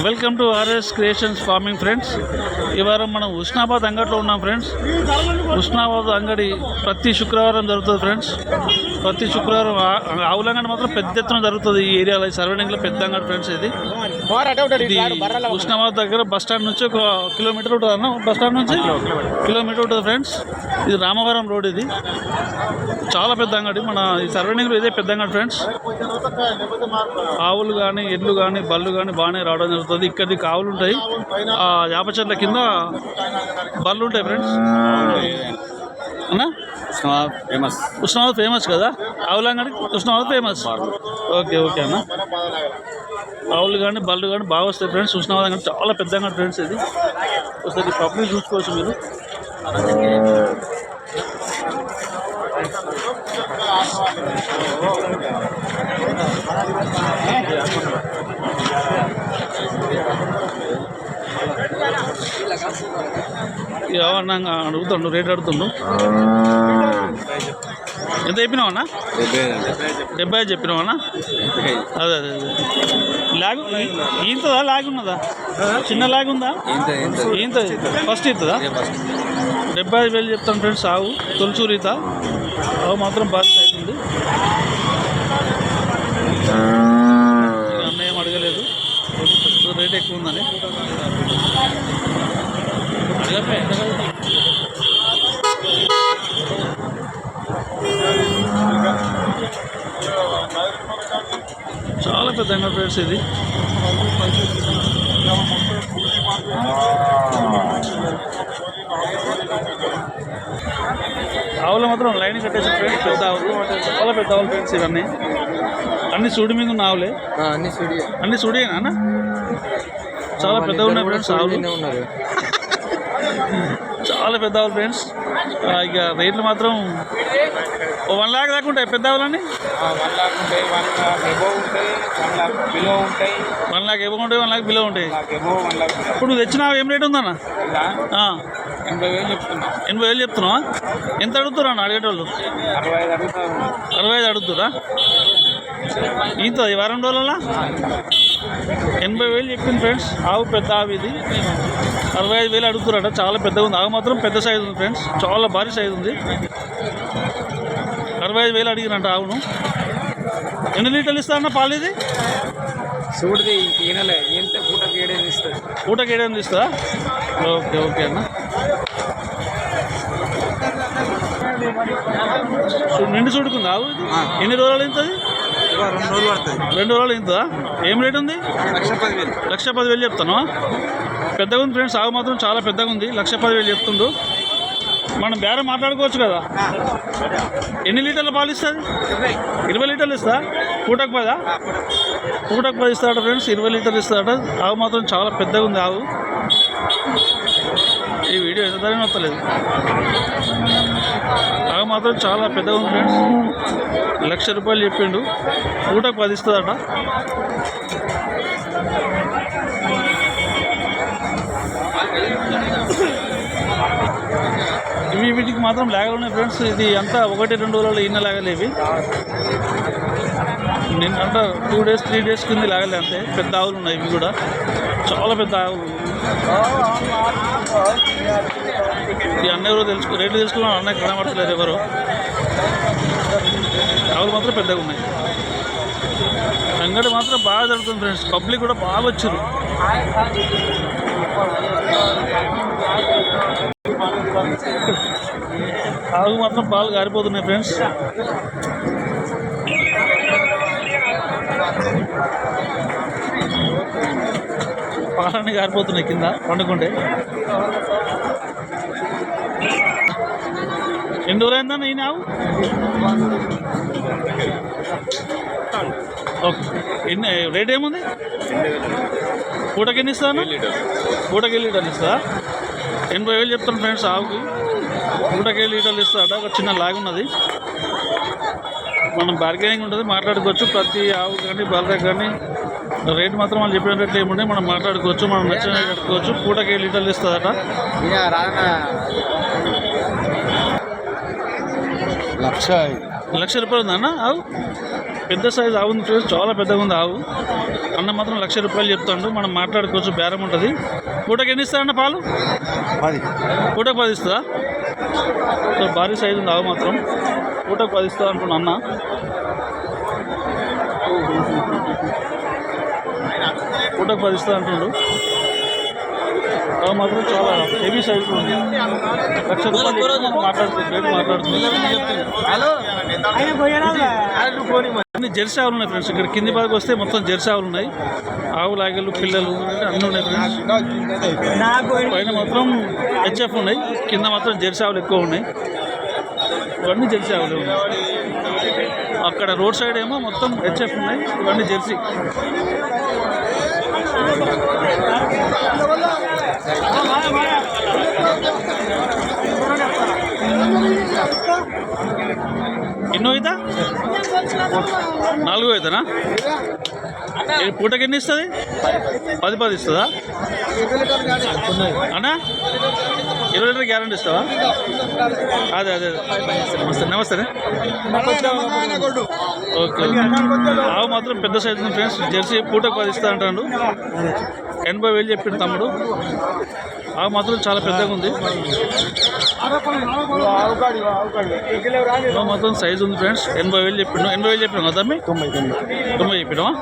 Welcome to R S creations farming friends ఈ వారం మనం ఉస్నాబాద్ అంగడిలో ఉన్నాం ఫ్రెండ్స్ ఉస్నాబాద్ అంగడి ప్రతి శుక్రవారం జరుగుతుంది ఫ్రెండ్స్ ప్రతి శుక్రవారం ఆ- ఆవుల అంగడి మాత్రం పెద్ద ఎత్తున జరుగుతుంది ఈ ఏరియాలో. ఈ సరౌండింగ్లో పెద్ద అంగడి ఫ్రెండ్స్ ఇది. ఇది ఉస్నాబాద్ దగ్గర బస్ స్టాండ్ నుంచి ఒక కిలోమీటర్ ఉంటుంది అన్న బస్ స్టాండ్ నుంచి? కిలోమీటర్. ఉంటుంది ఫ్రెండ్స్ ఇది రామవరం రోడ్ ఇది. చాలా పెద్ద అంగడి. మన ఈ సరౌండింగ్లో ఇదే పెద్ద అంగడి ఫ్రెండ్స్ ఆవులు కానీ ఎడ్లు కానీ బళ్ళు కానీ బాగానే రావడం జరుగుతుంది. ఇక్కడికి ఆవులు ఉంటాయి. ఆ యాప చెట్ల కింద బళ్ళు ఉంటాయి ఫ్రెండ్స్ అన్నా? ఫేమస్. ఉష్ణాబాద్ ఫేమస్ కదా? ఆవుల అంగడి ఉష్ణాబాద్ ఫేమస్ ఓకే ఓకే అన్న. ఆవులు కానీ బళ్ళు కానీ బాగా వస్తాయి ఫ్రెండ్స్ ఉష్ణాబాద్ అంగడి చాలా పెద్ద అంగడి ఫ్రెండ్స్ ఇది. ఒకసారి పబ్లిక్ చూసుకోవచ్చు మీరు. ఏమన్నా అడుగుతుండు రేట్ అడుగుతుండు. ఎంత చెప్పినావన్నా? డెబ్బై ఐదు చెప్పినావు అదే అదే అదే. లాగ్ ఈంతదా? లాగ్ ఉన్నదా? చిన్న లాగ్ ఉందా? ఈంత ఫస్ట్ ఈతదా? డెబ్బై ఐదు వేలు చెప్తాను ఫ్రెండ్స్ ఆవు తొలిచూరు ఈత. ఆవు మాత్రం బాగా అవుతుంది అన్నయ్యం అడగలేదు. రేట్ ఎక్కువ ఉందని. అడగప్పే, పెద్ద అంగడి ఫ్రెండ్స్ ఇది. ఆవులు మాత్రం లైన్ కట్టేసి ఫ్రెండ్స్ పెద్ద ఆవులు. చాలా పెద్ద ఆవులు ఫ్రెండ్స్ ఇవన్నీ. అన్ని సుడి మీద ఉన్న ఆవులే? అన్ని స్టూడియో అన్ని సుడియేనా అన్న చాలా పెద్దగా ఉన్నాయి ఫ్రెండ్స్ ఆవులు. ఉన్నారు. చాలా పెద్ద ఆవులు ఫ్రెండ్స్. ఇక రేట్లు మాత్రం వన్ లాక్ దాకా ఉంటాయి. పెద్ద ఆవులన్నీ వన్ లాక్ ఉంటాయి వన్ లాక్ ఎబో ఉంటాయి వన్ లాక్ బిలో ఉంటాయి వన్ లాక్ ఎబో ఉంటాయి వన్ లాక్ బిలో ఉంటాయి ఎబో వన్ లాక్ ఇప్పుడు నువ్వు తెచ్చినా ఏం రేట్ ఉందన్న? ఎనభై వేలు చెప్తున్నా. ఎనభై వేలు చెప్తున్నావా? ఎంత అడుగుతురా అన్న అడిగేటోళ్ళు? అరవై ఐదు అడుగుతారు. అరవై ఐదు అడుగుతురా ఇంత ఈ వారం రోజులలో? ఎనభై వేలు చెప్పింది ఫ్రెండ్స్ ఆవు పెద్ద ఆవు ఇది. అరవై ఐదు వేలు అడుగుతున్నారట చాలా పెద్దగా ఉంది. ఆవు మాత్రం పెద్ద సైజు ఉంది ఫ్రెండ్స్ చాలా భారీ సైజు ఉంది. అరవై ఐదు వేలు అడిగినంట ఆవును ఎన్ని లీటర్లు ఇస్తా అన్న పాలు ఇది చూడది ఈనలే ఎంత ఏడేది ఇస్తుంది పూటకి ఏడేమి ఇస్తుందా ఓకే ఓకే అన్న. నిండు చూడుకుందా ఆవు ఇది? ఎన్ని రోజులు ఇంతది? రెండు రోజులు పడుతుంది. రెండు రోజులు ఇంతదా? ఏం రేట్ ఉంది? లక్ష పదివేలు. లక్ష పదివేలు చెప్తాను. పెద్దగా ఉంది ఫ్రెండ్స్ ఆవు మాత్రం చాలా పెద్దగా ఉంది. లక్ష పదివేలు చెప్తుండు. మనం బేరం మాట్లాడుకోవచ్చు కదా. ఎన్ని లీటర్ల పాలు ఇస్తుంది ఇరవై లీటర్లు ఇస్తా పూటకు పదా? పూటకు పది ఇస్తాడ ఫ్రెండ్స్ ఇరవై లీటర్లు ఇస్తాడ ఆవు మాత్రం చాలా పెద్దగా ఉంది ఆవు. ఈ వీడియో ఎంత ధర వస్తలేదు. ఆవు మాత్రం చాలా పెద్దగా ఉంది ఫ్రెండ్స్. లక్ష రూపాయలు చెప్పిండు. పూటకు పది ఇస్తుందట ఇవి వీటికి మాత్రం లాగలు ఉన్నాయి ఫ్రెండ్స్. ఇది అంతా ఒకటి రెండు రోజులలో ఈయన లేగలేవి నిన్న అంటే టూ డేస్ త్రీ డేస్ కింద లాగలే అంతే. పెద్ద ఆవులు ఉన్నాయి ఇవి కూడా. చాలా పెద్ద ఆవులు. ఈ అన్న ఎవరో తెలుసుకో రేట్లు తెలుసుకున్నాం అన్న కనబడతలేరు ఎవరు. ఆవులు మాత్రం పెద్దగా ఉన్నాయి. అంగడి మాత్రం బాగా జరుగుతుంది ఫ్రెండ్స్. పబ్లిక్ కూడా బాగా వచ్చారు. ఆవు మాత్రం పాలు గారిపోతున్నాయి ఫ్రెండ్స్ పాలన్నీ గారిపోతున్నాయి కింద పండుకుంటే. ఎన్ని రోజులైందన్న ఈ ఆవు? ఓకే. ఎన్ని రేట్ ఏముంది? పూటకి ఎన్ని ఇస్తాను పూటకి లీటర్లు. ఇస్తా ఎనభై వేలు చెప్తాను ఫ్రెండ్స్ ఆవుకి. పూటకి లీటర్లు ఇస్తాడ ఒక చిన్న లాగ్ ఉన్నది. మనం బార్గెనింగ్ ఉంటుంది మాట్లాడుకోవచ్చు. ప్రతి ఆవు కానీ బర్రె కానీ రేట్ మాత్రం వాళ్ళు చెప్పిన రేట్లు ఏముంటే మనం మాట్లాడుకోవచ్చు మనం నచ్చిన రేట్ కట్టుకోవచ్చు పూటకి లీటర్లు ఇస్తుందట లక్ష లక్ష రూపాయలు ఉందా అన్న ఆవు? పెద్ద సైజు ఆవు ఉంది ఫ్రెండ్స్ చాలా పెద్దగా ఉంది ఆవు. అన్న మాత్రం లక్ష రూపాయలు చెప్తాడు మనం మాట్లాడుకోవచ్చు బేరం ఉంటుంది. పూటకి ఎన్ని ఇస్తారన్న పాలు? పది. పూటకు పది ఇస్తుందా? సో భారీ సైజు ఉంది ఆవు మాత్రం. పూటకు పది ఇస్తుందా అనుకున్నా అన్న. పూటకు పది ఇస్తుందా అంటుండు ఆవు మాత్రం చాలా హెవీ సైజు ఉంది. లక్ష రూపాయలు మాట్లాడుతుంది రేటు మాట్లాడుతుంది. అన్ని జెర్సీ ఆవులు ఉన్నాయి ఫ్రెండ్స్. ఇక్కడ కింది భాగం వస్తే మొత్తం జెర్సీ ఆవులు ఉన్నాయి. ఆవులు ఆగలు పిల్లలు అన్నీ ఉన్నాయి ఫ్రెండ్స్. పైన మాత్రం హెచ్ఎఫ్ ఉన్నాయి. కింద మాత్రం జెర్సీ ఆవులు ఎక్కువ ఉన్నాయి. ఇవన్నీ జెర్సీ ఆవులు ఉన్నాయి. అక్కడ రోడ్ సైడ్ ఏమో మొత్తం హెచ్ఎఫ్ ఉన్నాయి. ఇవన్నీ జెర్సీ. ఎన్నో అవుతా? నాలుగో అవుతానా? పూటకి ఎన్ని ఇస్తుంది? పది పది ఇస్తుందా? అన్నా? ఇరవై లీటర్ గ్యారంటీ ఇస్తావా? అదే అదే నమస్తే నమస్తే ఓకే ఆవు మాత్రం పెద్ద సైజు ఫ్రెండ్స్. జెర్సీ పూటకు పది ఇస్తా అంటాడు. ఎనభై వేలు చెప్పిండు తమ్ముడు. ఆవు మాత్రం చాలా పెద్దగా ఉంది. మాత్రం సైజు ఉంది ఫ్రెండ్స్ ఎనభై వేలు చెప్పిండు ఎనభై వేలు చెప్పినాం కదా తమ్మి? తొంభై తొంభై. చెప్పినావా?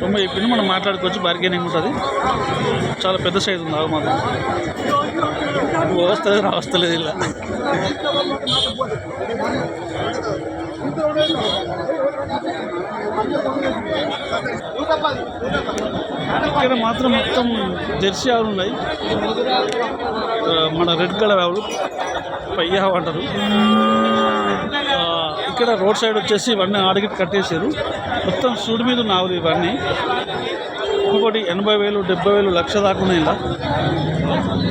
తొంభై చెప్పిండు మనం మాట్లాడుకోవచ్చు. బార్గెనింగ్ ఉంటుంది. చాలా పెద్ద సైజు ఉంది ఆవు మాత్రం వస్తుంది రావస్తలేదు ఇలా. ఇక్కడ మాత్రం మొత్తం జెర్సీ ఆవులు ఉన్నాయి. మన రెడ్ కలర్ ఆవులు. పయ్యా అంటారు ఇక్కడ రోడ్ సైడ్ వచ్చేసి ఇవన్నీ ఆడికి కట్టేశారు. మొత్తం సూడి మీద ఉన్న ఇవన్నీ. ఒక్కొక్కటి ఎనభై వేలు డెబ్బై వేలు లక్ష దాకా ఉన్నాయి ఇలా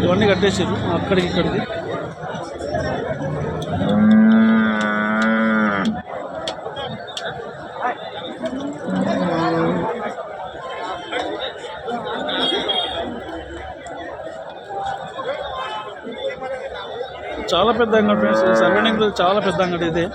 ఇవన్నీ కట్టేసారు అక్కడికి ఇక్కడికి. చాలా పెద్ద అంగడి ఫ్రెండ్స్ సరౌండింగ్ చాలా పెద్ద అంగడి ఇది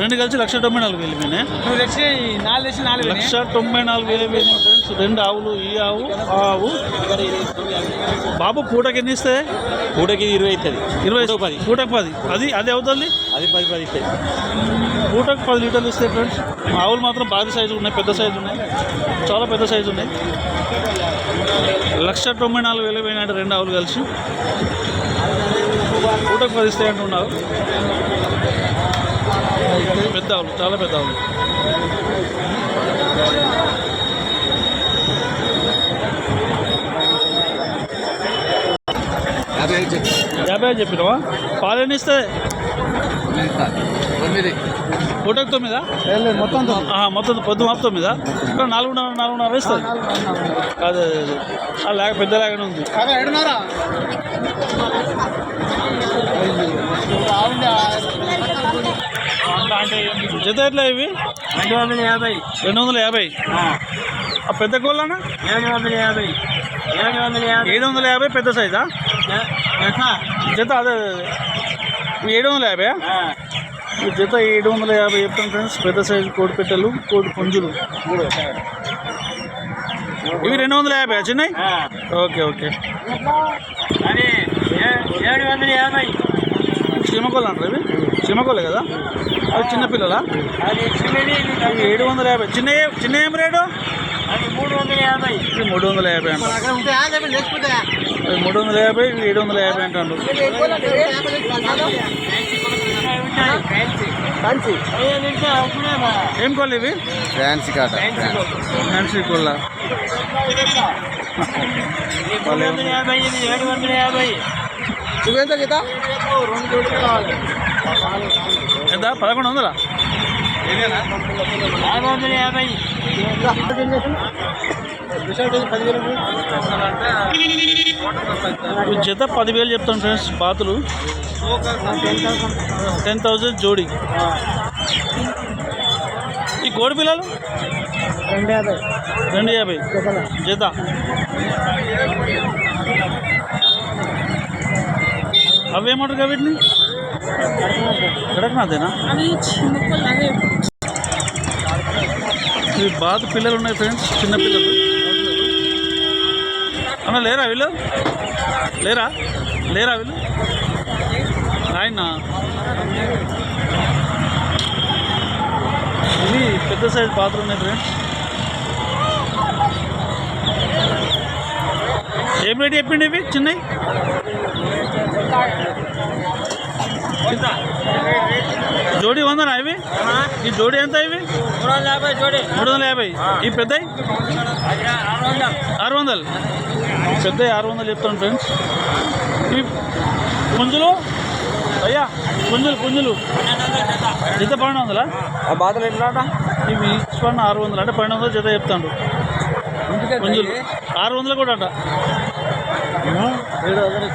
రెండు కలిసి లక్ష తొంభై నాలుగు వేలు మీనే నువ్వు తెచ్చి నాలుగు తెచ్చి నాలుగు లక్ష తొంభై నాలుగు వేలు వేలు ఫ్రెండ్స్ రెండు ఆవులు ఈ ఆవు ఆ ఆవు. బాబు పూటకి ఎన్ని ఇస్తే? పూటకి ఇరవై అవుతుంది. ఇరవై పది. పూటకు పది. అది అది అవుతుంది అది పది పది ఇస్తాయి పూటకు పది లీటర్లు ఇస్తాయి ఫ్రెండ్స్ ఆవులు మాత్రం భారీ సైజు ఉన్నాయి పెద్ద సైజు ఉన్నాయి. చాలా పెద్ద సైజు ఉన్నాయి. లక్ష తొంభై నాలుగు వేలు పోయినాయంటే రెండు ఆవులు కలిసి. పూటకు పది ఇస్తాయి అంటున్నారు పెద్ద ఆవులు చాలా పెద్ద ఆవులు యాభై ఐదు చెప్పినావా? పాలు ఎన్ని ఇస్తాయి? తొమ్మిది. మొత్తం మొత్తం పొద్దు మొత్తం తొమ్మిదా? ఇక్కడ నాలుగున్నర నాలుగున్నర ఇస్తుంది అదే అదే లేక పెద్ద లేకనే ఉంది. ఏడున్నారా? జత ఎట్లా ఇవి? రెండు వందల యాభై. రెండు వందల యాభై? ఆ. పెద్ద కోళ్ళనా? ఏడు వందల యాభై. ఏడు వందల యాభై. ఏడు వందల యాభై పెద్ద సైజా? జత. అదే ఏడు వందల యాభై జత ఏడు వందల యాభై చెప్తాను ఫ్రెండ్స్. పెద్ద సైజు కోడి పెట్టెలు కోడి పుంజులు. ఇవి రెండు వందల యాభై చిన్నవి ఓకే ఓకే. ఏడు వందల యాభై. చీమకోళ్ళు అంటారు ఇవి? చీమకోలే కదా? అవి చిన్న పిల్లలా? అది ఇది ఇవి ఏడు వందల యాభై. చిన్న చిన్న ఏం రేటు? అది మూడు వందల యాభై. ఇవి మూడు వందల యాభై అంట. ఇవి మూడు వందల యాభై ఇవి ఏడు వందల యాభై అంటారు ఏం కోళ్ళు ఇవి? ఫ్యాన్సీ కాట ఫ్యాన్సీ కోళ్ళ. మూడు వందల యాభై ఇది ఏడు వందల యాభై. నువ్వెంత గీత? ఎంత? పదకొండు వందలా? ఆరు వందల యాభై జత పదివేలు చెప్తాను ఫ్రెండ్స్ బాతులు. టెన్ థౌజండ్ జోడి. ఈ కోడి పిల్లలు? రెండు యాభై. రెండు యాభై. జత. అవి ఏమంటారు వీటిని? కడకనాథేనా? ఇవి బాధ పిల్లలు ఉన్నాయి ఫ్రెండ్స్ చిన్న పిల్లలు. అన్న లేరా వీళ్ళు? లేరా? లేరా వీళ్ళు? ఆయన ఇవి పెద్ద సైజ్ పాత్రలు ఉన్నాయి ఫ్రెండ్స్. ఏం రేట్ చెప్పిండి ఇవి? చిన్నవి? జోడీ వందనా ఇవి? ఈ జోడీ ఎంత ఇవి? మూడు వందల యాభై. చూడి మూడు వందల యాభై ఈ పెద్దవి ఆరు వందలు ఆరు వందలు పెద్ద ఆరు వందలు చెప్తాను ఫ్రెండ్స్. ఈ పుంజులు? అయ్యా పుంజులు పుంజులు. జత పన్నెండు వందలా ఆ బాధలు ఎట్లా ఇవి పన్న ఆరు వందలు అంటే పన్నెండు వందలు జత చెప్తాడు. పుంజులు. ఆరు వందలు కూడా అంట. ఏడు వందలు